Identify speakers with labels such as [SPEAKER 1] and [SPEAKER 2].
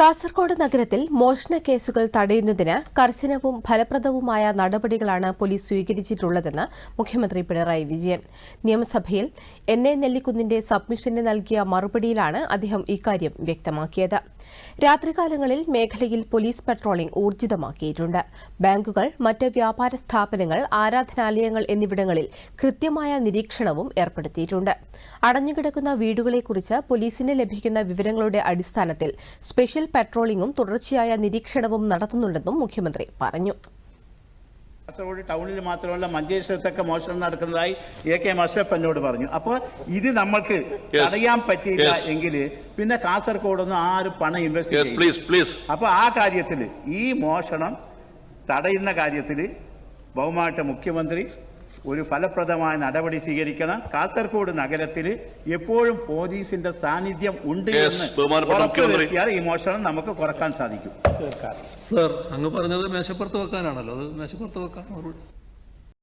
[SPEAKER 1] കാസർഗോഡ് നഗരത്തിൽ മോഷണ കേസുകൾ തടയുന്നതിന് കർശനവും ഫലപ്രദവുമായ നടപടികളാണ് പോലീസ് സ്വീകരിച്ചിട്ടുള്ളതെന്ന് മുഖ്യമന്ത്രി പിണറായി വിജയൻ. നിയമസഭയിൽ എൻ എ നെല്ലിക്കുന്നിന്റെ സബ്മിഷന് നൽകിയ മറുപടിയിലാണ് അദ്ദേഹം ഇക്കാര്യം വ്യക്തമാക്കിയത്. രാത്രികാലങ്ങളിൽ മേഖലയിൽ പോലീസ് പട്രോളിംഗ് ഊർജിതമാക്കിയിട്ടുണ്ട്. ബാങ്കുകൾ മറ്റ് വ്യാപാര സ്ഥാപനങ്ങൾ ആരാധനാലയങ്ങൾ എന്നിവിടങ്ങളിൽ കൃത്യമായ നിരീക്ഷണവും ഏർപ്പെടുത്തിയിട്ടുണ്ട്. അടഞ്ഞുകിടക്കുന്ന വീടുകളെക്കുറിച്ച് പോലീസിന് ലഭിക്കുന്ന വിവരങ്ങളുടെ അടിസ്ഥാനത്തിൽ സ്പെഷ്യൽ പട്രോളിംഗും തുടർച്ചയായ നിരീക്ഷണവും നടത്തുന്നുണ്ടെന്നും മുഖ്യമന്ത്രി പറഞ്ഞു.
[SPEAKER 2] കാസർഗോഡ് ടൗണിൽ മാത്രമല്ല മഞ്ചേശ്വരത്തൊക്കെ മോഷണം നടക്കുന്നതായി എ കെ മഷഫ് എന്നോട് പറഞ്ഞു. അപ്പോൾ ഇത് നമ്മൾക്ക്
[SPEAKER 3] അറിയാൻ
[SPEAKER 2] തടയാൻ പറ്റിയില്ല. എങ്കിൽ പിന്നെ കാസർഗോഡൊന്നും ആരും പണം ഇൻവെസ്റ്റ്
[SPEAKER 3] ചെയ്യും പ്ലീസ് പ്ലീസ്
[SPEAKER 2] അപ്പൊ ആ കാര്യത്തിൽ ഈ മോഷണം തടയുന്ന കാര്യത്തിൽ ബഹുമാനപ്പെട്ട മുഖ്യമന്ത്രി ഒരു ഫലപ്രദമായ നടപടി സ്വീകരിക്കണം. കാസർഗോഡ് നഗരത്തിൽ എപ്പോഴും പോലീസിന്റെ സാന്നിധ്യം ഉണ്ട്
[SPEAKER 3] Yes,
[SPEAKER 2] എന്ന് ഈ മോഷണം നമുക്ക് കുറയ്ക്കാൻ സാധിക്കും.
[SPEAKER 4] സർ അങ്ങ് പറഞ്ഞത് മേശപ്പുറത്ത് വെക്കാനാണല്ലോ. അത് മേശപ്പുറത്ത് വെക്കാൻ മറുപടി